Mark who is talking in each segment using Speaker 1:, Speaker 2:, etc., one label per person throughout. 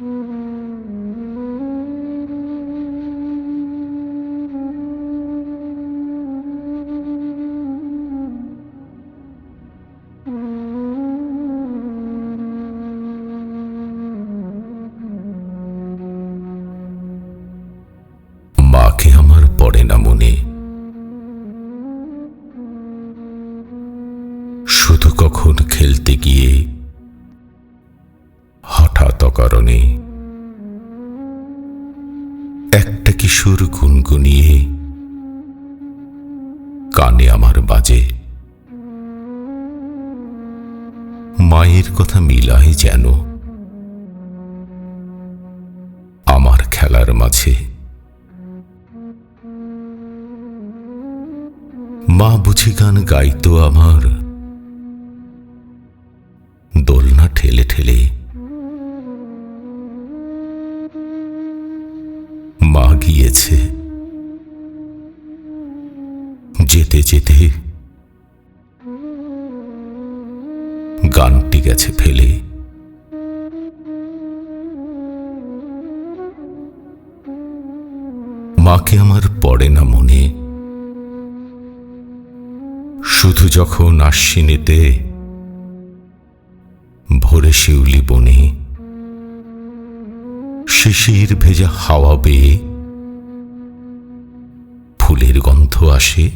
Speaker 1: মাকে আমার পড়ে না মনে। শুধু কখন কারণে একটা কিশোর গুনগুনিয়ে কানে আমার বাজে। মায়ের কথা মিলায় যেন আমার খেলার মাঝে। মা বুঝি গান গাইতো আমার। দোলনা ঠেলে ঠেলে মা গিয়েছে। যেতে যেতে গানটি গেছে ফেলে। মাকে আমার পড়ে না মনে। শুধু যখন আশ্বিনেতে ভোরে শিউলি বনে, শিশির ভেজা হাওয়া বেয়ে আসে,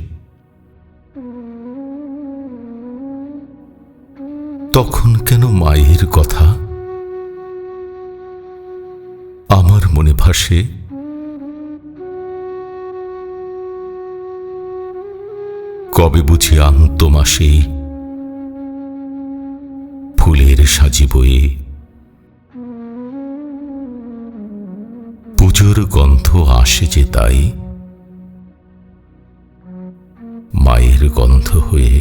Speaker 1: তখন কেন মায়ের কথা? আমার মনে ভাসে, কবে বুঝি আন্ত মাসে, ফুলের সাজি বয়ে। পুজোর গন্ধ আসে যে তাই মায়ের গন্ধ হয়ে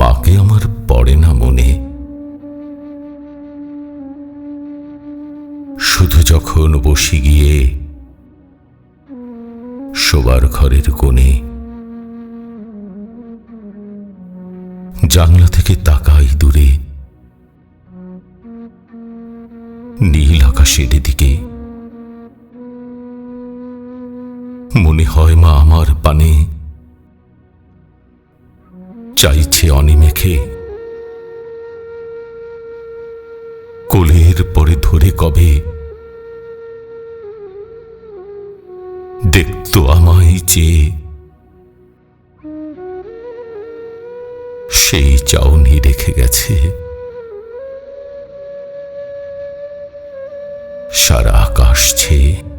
Speaker 1: মাকে আমার পড়ে না মনে। শুধু যখন বসে গিয়ে শোবার ঘরের কোণে জানলা থেকে তাকাই দূরে, নীল আকাশের দিকে মনে হয় মা আমার পানে। চাইছে অনিমেখে কোলের পরে ধরে কবে। দেখতো আমায় যে। সেই চাউনি রেখে গেছে। সারা আকাশ ছেয়ে।